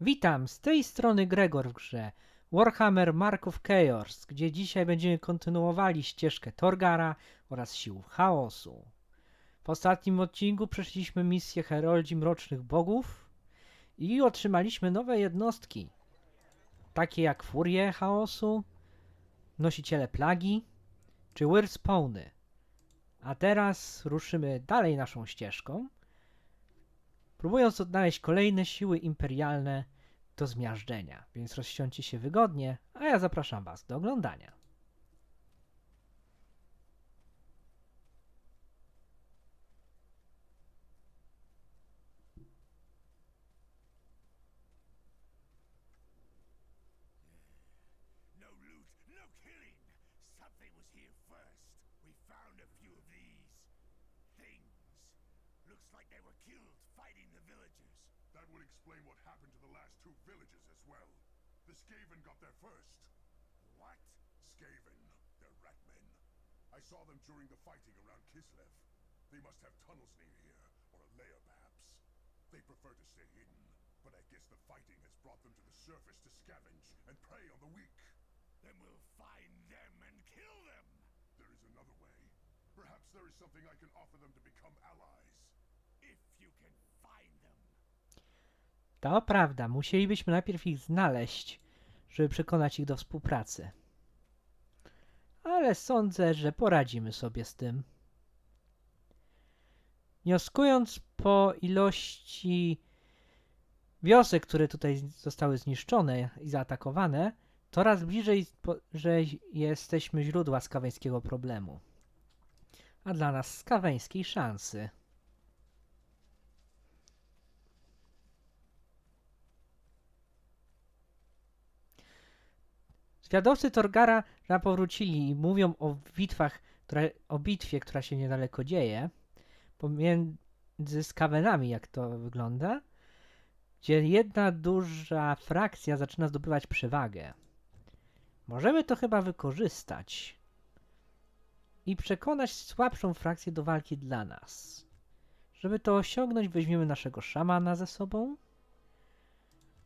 Witam, z tej strony Gregor w grze Warhammer Mark of Chaos, gdzie dzisiaj będziemy kontynuowali ścieżkę Torgara oraz sił chaosu. W ostatnim odcinku przeszliśmy misję Heroldzi Mrocznych Bogów i otrzymaliśmy nowe jednostki, takie jak Furie Chaosu, Nosiciele Plagi czy Wyrspawny. A teraz ruszymy dalej naszą ścieżką, próbując odnaleźć kolejne siły imperialne do zmiażdżenia, więc rozsiądźcie się wygodnie, a ja zapraszam Was do oglądania. No no. Something was here first. We found a few of these. Looks like they were killed fighting the villagers. That would explain what happened to the last two villages as well. The Skaven got there first. What? Skaven, they're ratmen. I saw them during the fighting around Kislev. They must have tunnels near here, or a lair perhaps. They prefer to stay hidden, but I guess the fighting has brought them to the surface to scavenge and prey on the weak. Then we'll find them and kill them. There is another way. Perhaps there is something I can offer them to become allies. To prawda, musielibyśmy najpierw ich znaleźć, żeby przekonać ich do współpracy. Ale sądzę, że poradzimy sobie z tym. Wnioskując po ilości wiosek, które tutaj zostały zniszczone i zaatakowane, coraz bliżej, że jesteśmy źródła skaweńskiego problemu. A dla nas skaweńskiej szansy. Zwiadowcy Torgara na powrócili i mówią o bitwach, która, o bitwie, która się niedaleko dzieje, pomiędzy Skawenami, jak to wygląda, gdzie jedna duża frakcja zaczyna zdobywać przewagę. Możemy to chyba wykorzystać i przekonać słabszą frakcję do walki dla nas. Żeby to osiągnąć, weźmiemy naszego szamana ze sobą.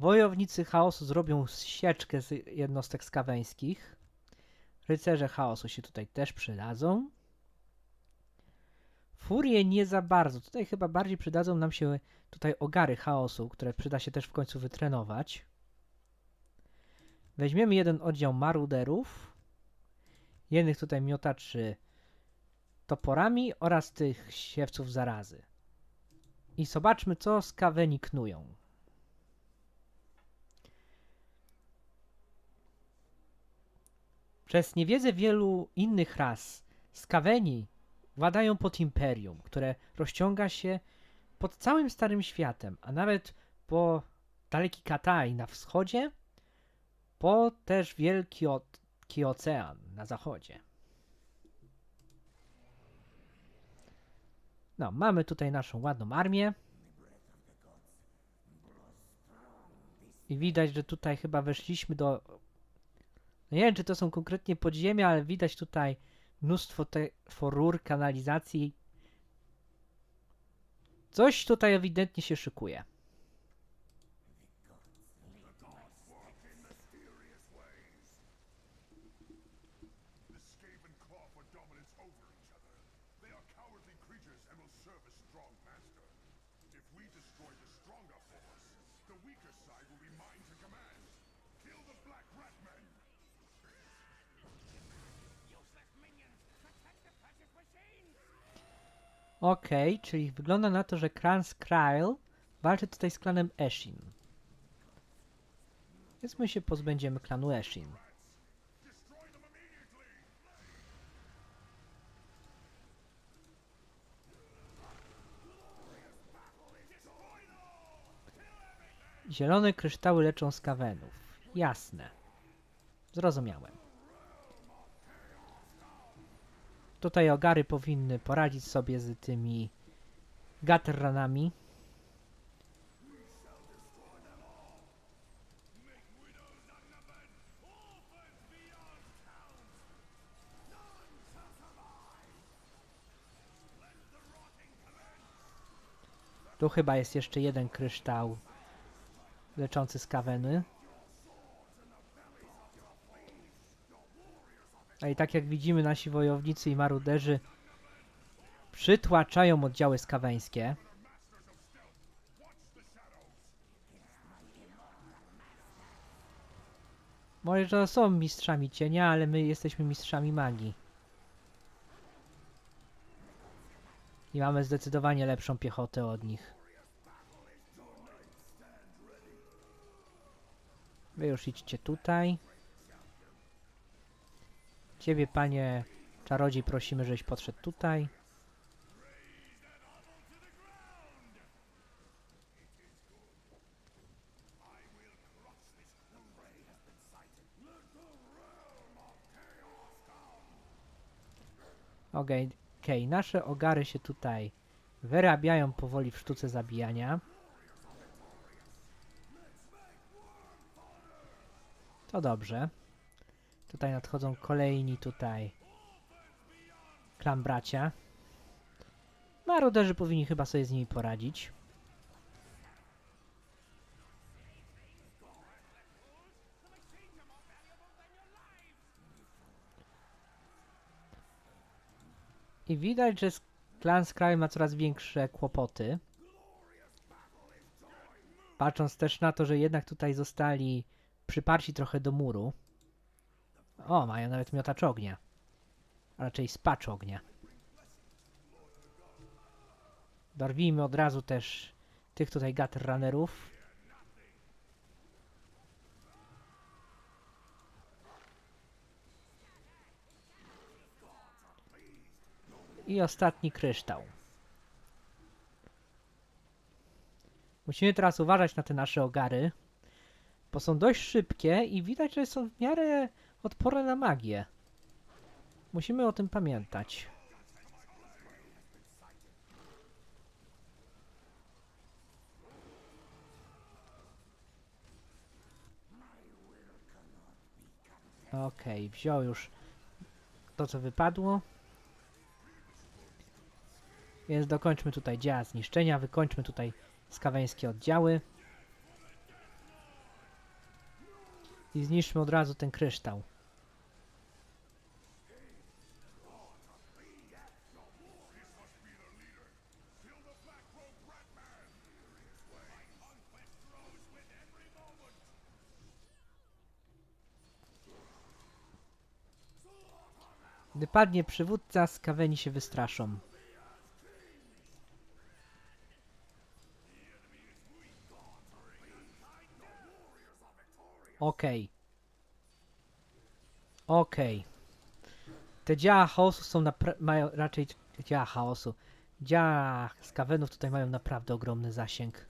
Wojownicy chaosu zrobią sieczkę z jednostek skaweńskich. Rycerze chaosu się tutaj też przydadzą. Furie nie za bardzo. Tutaj chyba bardziej przydadzą nam się tutaj ogary chaosu, które przyda się też w końcu wytrenować. Weźmiemy jeden oddział maruderów. Jednych tutaj miotaczy toporami oraz tych siewców zarazy. I zobaczmy, co skaweni knują. Przez niewiedzę wielu innych ras skaweni władają pod imperium, które rozciąga się pod całym Starym Światem, a nawet po daleki Katai na wschodzie, po też Wielki o- Ocean na zachodzie. No, mamy tutaj naszą ładną armię. I widać, że tutaj chyba weszliśmy do nie wiem, czy to są konkretnie podziemia, ale widać tutaj mnóstwo te rur, kanalizacji. Coś tutaj ewidentnie się szykuje. If we destroy the stronger force, the weaker side will be mine to command. Okej, czyli wygląda na to, że klan Skryl walczy tutaj z klanem Eshin. Więc my się pozbędziemy klanu Eshin. Zielone kryształy leczą skawenów. Jasne. Zrozumiałem. Tutaj ogary powinny poradzić sobie z tymi gatranami. Tu chyba jest jeszcze jeden kryształ leczący skaweny. A i tak jak widzimy, nasi wojownicy i maruderzy przytłaczają oddziały skaweńskie. Może są mistrzami cienia, ale my jesteśmy mistrzami magii. I mamy zdecydowanie lepszą piechotę od nich. Wy już idźcie tutaj. Ciebie, panie czarodziej, prosimy, żebyś podszedł tutaj. Okej, okej, nasze ogary się tutaj wyrabiają powoli w sztuce zabijania. To dobrze. Tutaj nadchodzą kolejni tutaj klan bracia. Maruderzy powinni chyba sobie z nimi poradzić. I widać, że klan Skraj ma coraz większe kłopoty. Patrząc też na to, że jednak tutaj zostali przyparci trochę do muru. O, mają nawet miotacz ognia. A raczej spacz ognia. Dorwijmy od razu też tych tutaj gutter runnerów. I ostatni kryształ. Musimy teraz uważać na te nasze ogary, bo są dość szybkie i widać, że są w miarę odporne na magię. Musimy o tym pamiętać. Okej, wziął już to, co wypadło. Więc dokończmy tutaj dzieła zniszczenia, wykończmy tutaj skaweńskie oddziały. I zniszczmy od razu ten kryształ. Gdy padnie przywódca, skaweni się wystraszą. Okej. Okej. Te działa chaosu są mają raczej działa chaosu. Działa skawenów tutaj mają naprawdę ogromny zasięg.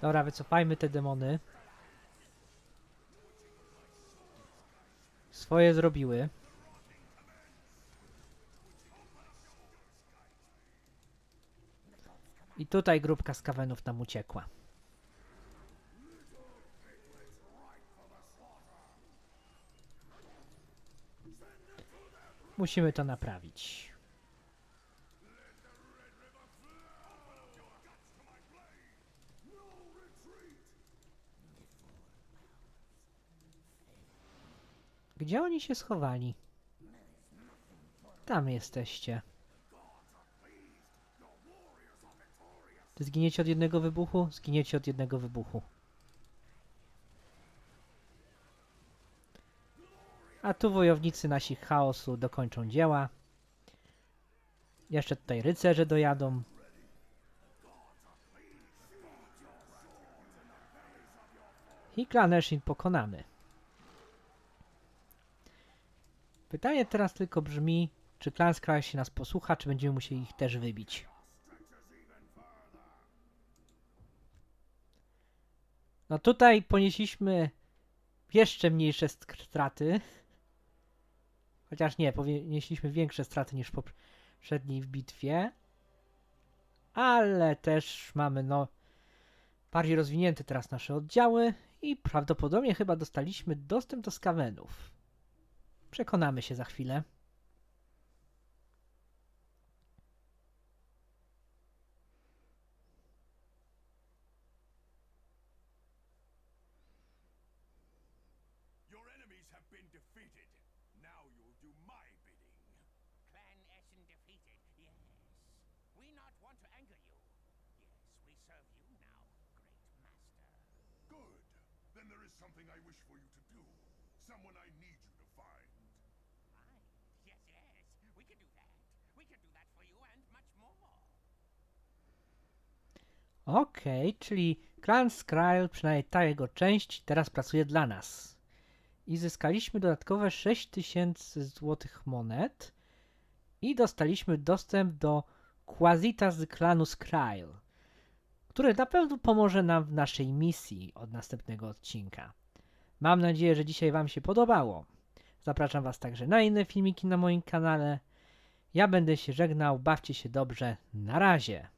Dobra, wycofajmy te demony. Swoje zrobiły. I tutaj grupka skawenów nam uciekła. Musimy to naprawić. Gdzie oni się schowali? Tam jesteście. Czy zginiecie od jednego wybuchu? Zginiecie od jednego wybuchu. A tu wojownicy nasi chaosu dokończą dzieła. Jeszcze tutaj rycerze dojadą. I klan Eshin pokonany. Pytanie teraz tylko brzmi, czy klan Skraj się nas posłucha, czy będziemy musieli ich też wybić. No tutaj ponieśliśmy jeszcze mniejsze straty. Chociaż nie, ponieśliśmy większe straty niż w poprzedniej w bitwie. Ale też mamy no bardziej rozwinięte teraz nasze oddziały i prawdopodobnie chyba dostaliśmy dostęp do skawenów. Przekonamy się za chwilę. Then there is something I wish for you to do. Someone I need you to find. Fine. Yes, yes, we can do that. We can do that for you and much Okej, czyli klan Skryl, przynajmniej ta jego część, teraz pracuje dla nas. I zyskaliśmy dodatkowe 6000 złotych monet i dostaliśmy dostęp do Quasita z klanu Skryl, który na pewno pomoże nam w naszej misji od następnego odcinka. Mam nadzieję, że dzisiaj Wam się podobało. Zapraszam Was także na inne filmiki na moim kanale. Ja będę się żegnał, bawcie się dobrze, na razie.